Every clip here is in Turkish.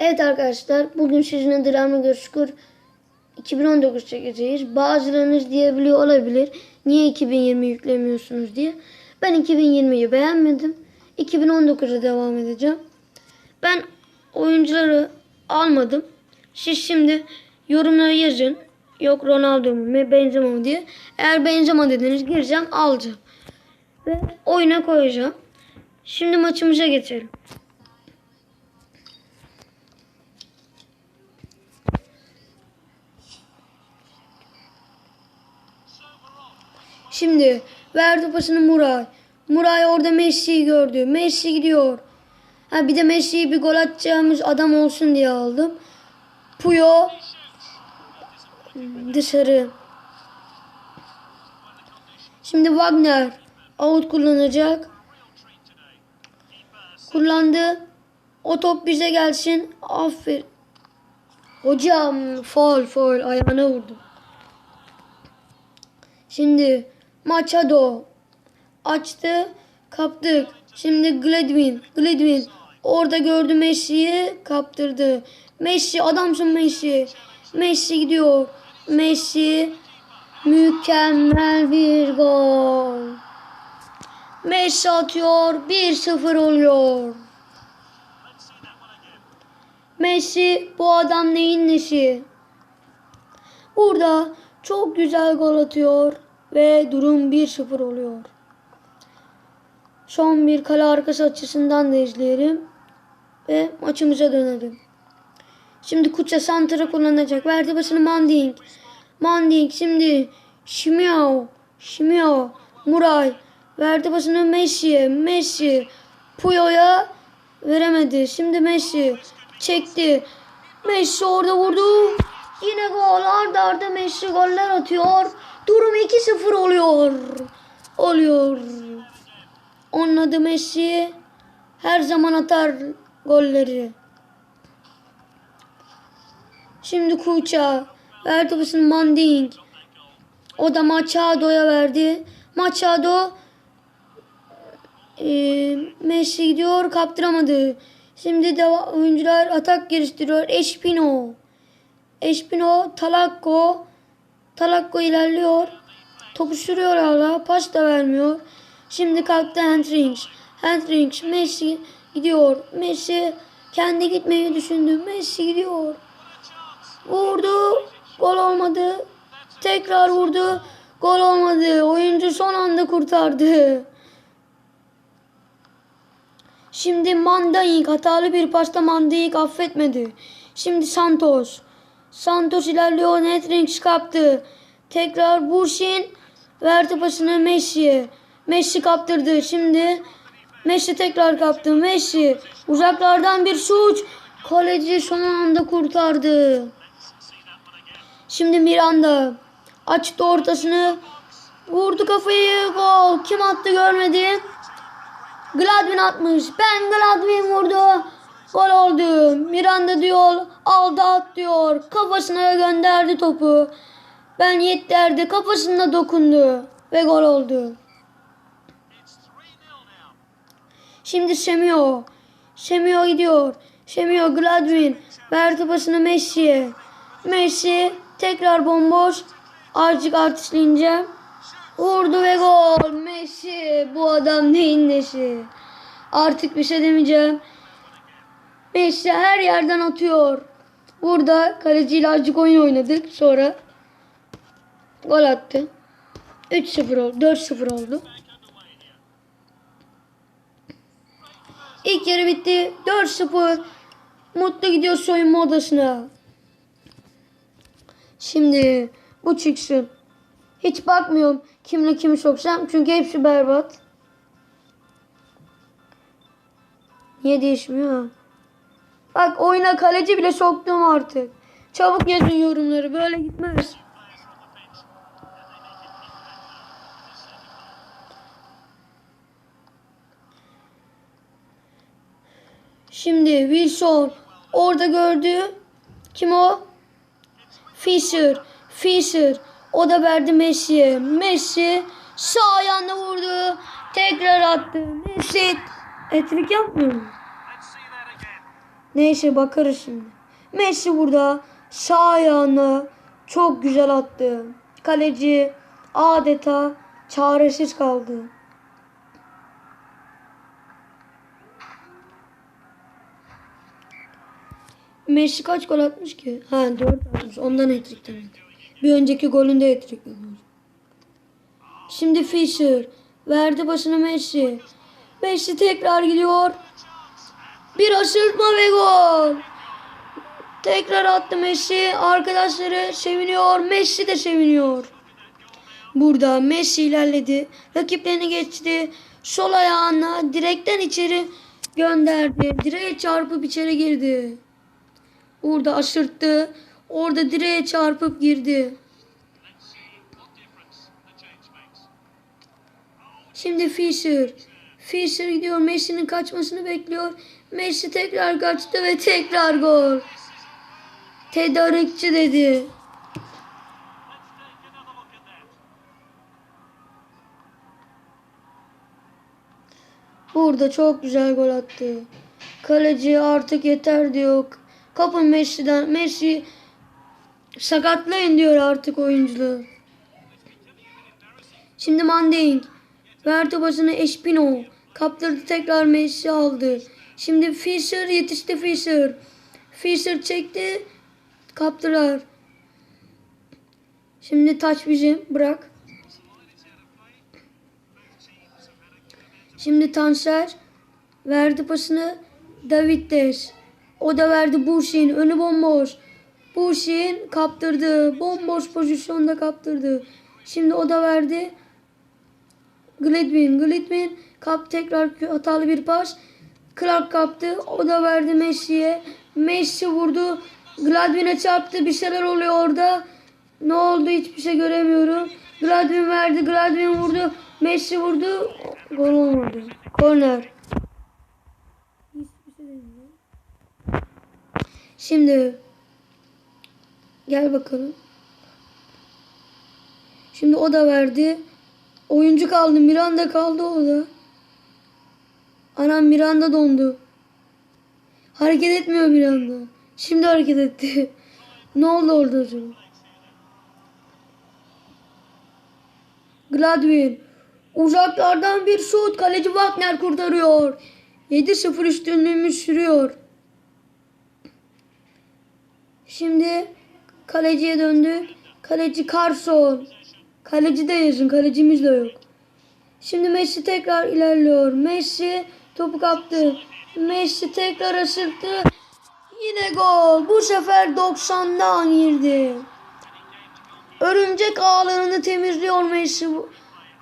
Evet arkadaşlar bugün sizinle Drama Görüşkür 2019 çekeceğiz. Bazılarınız diyebiliyor olabilir. Niye 2020 yüklemiyorsunuz diye. Ben 2020'yi beğenmedim. 2019'a devam edeceğim. Ben oyuncuları almadım. Siz şimdi yorumlara yazın. Yok Ronaldo mu Benzema mı diye. Eğer Benzema dediniz gireceğim alacağım. Ve oyuna koyacağım. Şimdi maçımıza geçelim. Şimdi verdi pasını Muray. Muray orada Messi'yi gördü. Messi gidiyor. Ha bir de Messi'yi bir gol atacağımız adam olsun diye aldım. Puyo dışarı. Şimdi Wagner out kullanacak. Kullandı. O top bize gelsin. Aferin. Hocam faul faul ayağına vurdu. Şimdi Machado açtı kaptık. Şimdi Gladwin Gladwin orada gördü Messi'yi kaptırdı. Messi adamsın Messi. Messi gidiyor. Messi mükemmel bir gol. Messi atıyor 1-0 oluyor. Messi bu adam neyin nesi? Burada çok güzel gol atıyor ve durum 1-0 oluyor. Son bir kale arkası açısından da izleyelim ve maçımıza dönelim. Şimdi Kuça Santra kullanacak. Verdi basını Manding. Manding şimdi Şimio. Şimio. Muray. Verdi basını Messi. Messi. Puyo'ya veremedi. Şimdi Messi. Çekti. Messi orada vurdu. Yine gol. Arda arda Messi goller atıyor. Durum 2-0 oluyor. Oluyor. Onun Messi. Her zaman atar golleri. Şimdi Kuça. Verdi basını Manding. O da Machado'ya verdi. Machado e, Messi gidiyor kaptıramadı. Şimdi de oyuncular atak geliştiriyor. Espino. Espino Talakko. Talakko ilerliyor. Topu sürüyor hala. Pas da vermiyor. Şimdi kalktı Hendricks. Hendricks Messi gidiyor. Messi kendi gitmeyi düşündü. Messi gidiyor. Vurdu. Gol olmadı. Tekrar vurdu. Gol olmadı. Oyuncu son anda kurtardı. Şimdi Mandayik hatalı bir pasta Mandayik affetmedi. Şimdi Santos. Santos ilerliyor. Netrings kaptı. Tekrar Burşin verdi pasını Messi'ye. Messi kaptırdı. Şimdi Messi tekrar kaptı. Messi uzaklardan bir şut. Kaleci son anda kurtardı. Şimdi Miranda açtı ortasını. Vurdu kafayı. Gol. Kim attı görmedi. Gladwin atmış. Ben Gladwin vurdu. Gol oldu. Miranda diyor. Aldı at diyor. Kafasına gönderdi topu. Ben yet derdi. Kafasına dokundu. Ve gol oldu. Şimdi Semio. Semio gidiyor. Semio Gladwin. Verdi pasını Messi'ye. Messi tekrar bomboş. Azıcık artistlince. Vurdu ve gol. Messi. Bu adam neyin nesi? Artık bir şey demeyeceğim. Messi her yerden atıyor. Burada kaleciyle azıcık oyun oynadık. Sonra gol attı. 3-0 oldu. 4-0 oldu. İlk yarı bitti. 4-0. Mutlu gidiyor soyunma odasına. Şimdi bu çıksın. Hiç bakmıyorum kimle kimi soksam. Çünkü hepsi berbat. Niye değişmiyor? Bak oyuna kaleci bile soktum artık. Çabuk yazın yorumları. Böyle gitmez. Şimdi Wilson orada gördü. Kim o? Fisher. Fisher. O da verdi Messi'ye. Messi sağ ayağına vurdu. Tekrar attı. Messi etrik yapmıyor mu? Neyse bakarız şimdi. Messi burada sağ ayağını çok güzel attı. Kaleci adeta çaresiz kaldı. Messi kaç gol atmış ki? Ha 4 atmış. Ondan hat-trick. Bir önceki golünde hat-trick. Şimdi Fischer verdi başına Messi. Messi tekrar gidiyor. Bir aşırtma ve gol. Tekrar attı Messi. Arkadaşları seviniyor. Messi de seviniyor. Burada Messi ilerledi. Rakiplerini geçti. Sol ayağına direkten içeri gönderdi. Direğe çarpıp içeri girdi. Burada aşırttı. Orada direğe çarpıp girdi. Şimdi Fischer. Fischer gidiyor. Messi'nin kaçmasını bekliyor. Messi tekrar kaçtı ve tekrar gol. Tedarikçi dedi. Burada çok güzel gol attı. Kaleci artık yeter diyor. Kapın Messi'den. Messi sakatlayın diyor artık oyuncuları. Şimdi Manding. Verdi başına Espino. Kaptırdı tekrar Messi aldı. Şimdi Fischer yetişti Fischer. Fischer çekti. Kaptılar. Şimdi taç bizim. Bırak. Şimdi Tanser verdi pasını David. O da verdi Bursin. Önü bomboş. Bursin kaptırdı. Bomboş pozisyonda kaptırdı. Şimdi o da verdi. Gledwin. Gledwin kap tekrar hatalı bir pas. Clark kaptı. O da verdi Messi'ye. Messi vurdu. Gladwin'e çarptı. Bir şeyler oluyor orada. Ne oldu hiçbir şey göremiyorum. Gladwin verdi. Gladwin vurdu. Messi vurdu. Gol olmadı. Korner. Şimdi gel bakalım. Şimdi o da verdi. Oyuncu kaldı. Miranda kaldı o da. Anam Miranda dondu. Hareket etmiyor Miranda. Şimdi hareket etti. ne oldu orada acaba? Gladwin. Uzaklardan bir şut. Kaleci Wagner kurtarıyor. 7-0 üstünlüğümüz sürüyor. Şimdi kaleciye döndük. Kaleci Carson. Kaleci de yazın. Kalecimiz de yok. Şimdi Messi tekrar ilerliyor. Messi topu kaptı. Messi tekrar asırttı. Yine gol. Bu sefer 90'dan girdi. Örümcek ağlarını temizliyor Messi bu,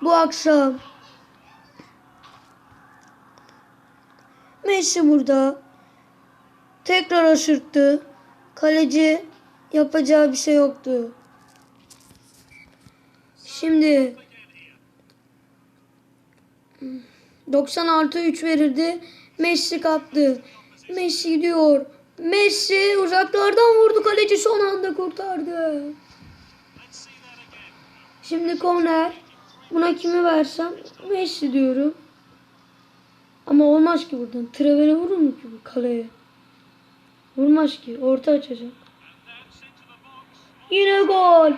bu akşam. Messi burada. Tekrar aşırttı. Kaleci yapacağı bir şey yoktu. Şimdi 90 artı 3 verirdi. Messi kaptı. Messi gidiyor. Messi uzaklardan vurdu. Kaleci son anda kurtardı. Şimdi korner. Buna kimi versem Messi diyorum. Ama olmaz ki buradan. Travele vurur mu ki bu kaleye? Vurmaz ki. Orta açacak. Yine gol.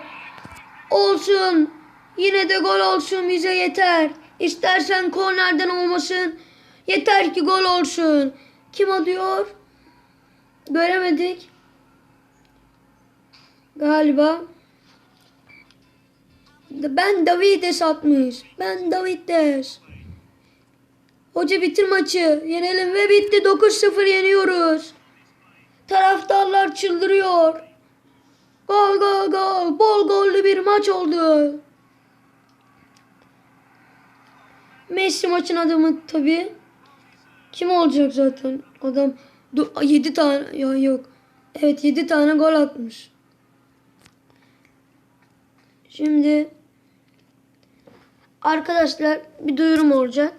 Olsun. Yine de gol olsun bize yeter. İstersen kornerden olmasın. Yeter ki gol olsun. Kim atıyor? Göremedik. Galiba. Ben Davides atmış. Ben Davides. Hoca bitir maçı. Yenelim ve bitti. 9-0 yeniyoruz. Taraftarlar çıldırıyor. Gol gol gol. Bol gollü bir maç oldu. Messi maçın adamı tabii. Kim olacak zaten? Adam 7 tane ya yok. Evet 7 tane gol atmış. Şimdi arkadaşlar bir duyurum olacak.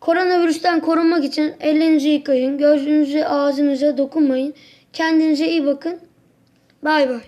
Koronavirüsten korunmak için ellerinizi yıkayın. Gözünüze ağzınıza dokunmayın. Kendinize iyi bakın. Bay bay.